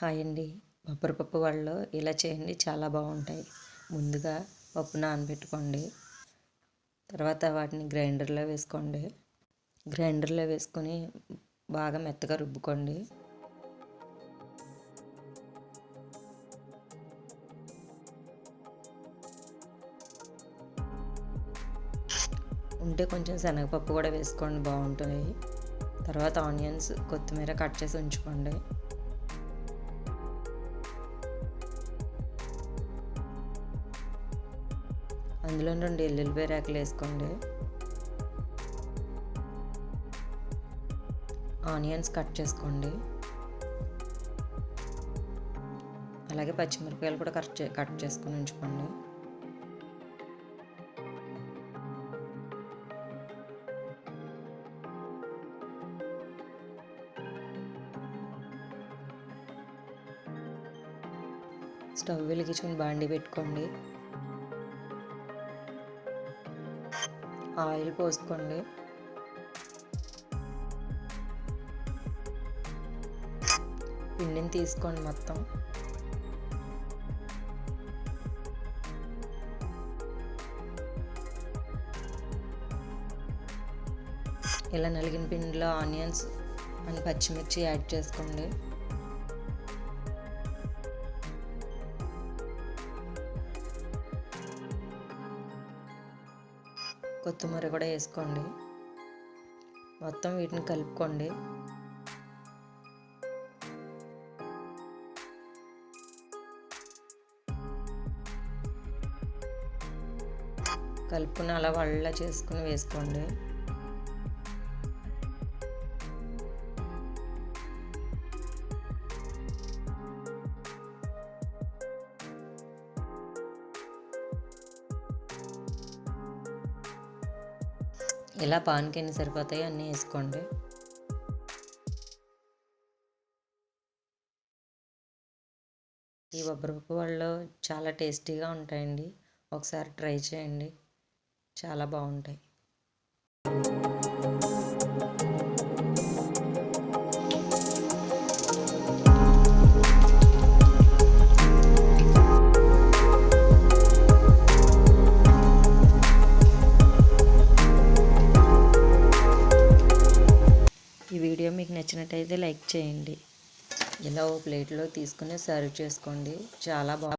Hi అండి. బొబ్బరపప్పు వాళ్ళు ఇలా చేయండి చాలా బాగుంటాయి. ముందుగా పప్పు నానబెట్టుకోండి. తర్వాత వాటిని గ్రైండర్లో వేసుకోండి. గ్రైండర్లో వేసుకొని బాగా మెత్తగా రుబ్బుకోండి. ఉంటే కొంచెం శనగపప్పు కూడా వేసుకోండి బాగుంటుంది తర్వాత ఆనియన్స్ కొత్తిమీర కట్ చేసి ఉంచుకోండి. అందులో రెండు ఎల్లుల్లిపాయ రేకలు వేసుకోండి. ఆనియన్స్ కట్ చేసుకోండి. అలాగే పచ్చిమిరపకాయలు కూడా కట్ చే కట్ చేసుకొని ఉంచుకోండి. స్టవ్ వెలిగించుకొని బాండి పెట్టుకోండి. ఆయిల్ పోసుకోండి. పిండిని తీసుకోండి మొత్తం. ఇలా నలిగిన పిండిలో ఆనియన్స్ అని పచ్చిమిర్చి యాడ్ చేసుకోండి. కొత్తిమీర కూడా వేసుకోండి. మొత్తం వీటిని కలుపుకోండి. కలుపుకుని అలా వల్ల చేసుకుని వేసుకోండి. ఇలా పాన్కి ఎన్ని సరిపోతాయి అన్నీ వేసుకోండి. ఈ బొబ్బరిపప్పు వాళ్ళు చాలా టేస్టీగా ఉంటాయండి. ఒకసారి ట్రై చేయండి. చాలా బాగుంటాయి. నచ్చినట్టయితే లైక్ చేయండి. ఇలా ఓ ప్లేట్లో తీసుకుని సర్వ్ చేసుకోండి. చాలా బాగా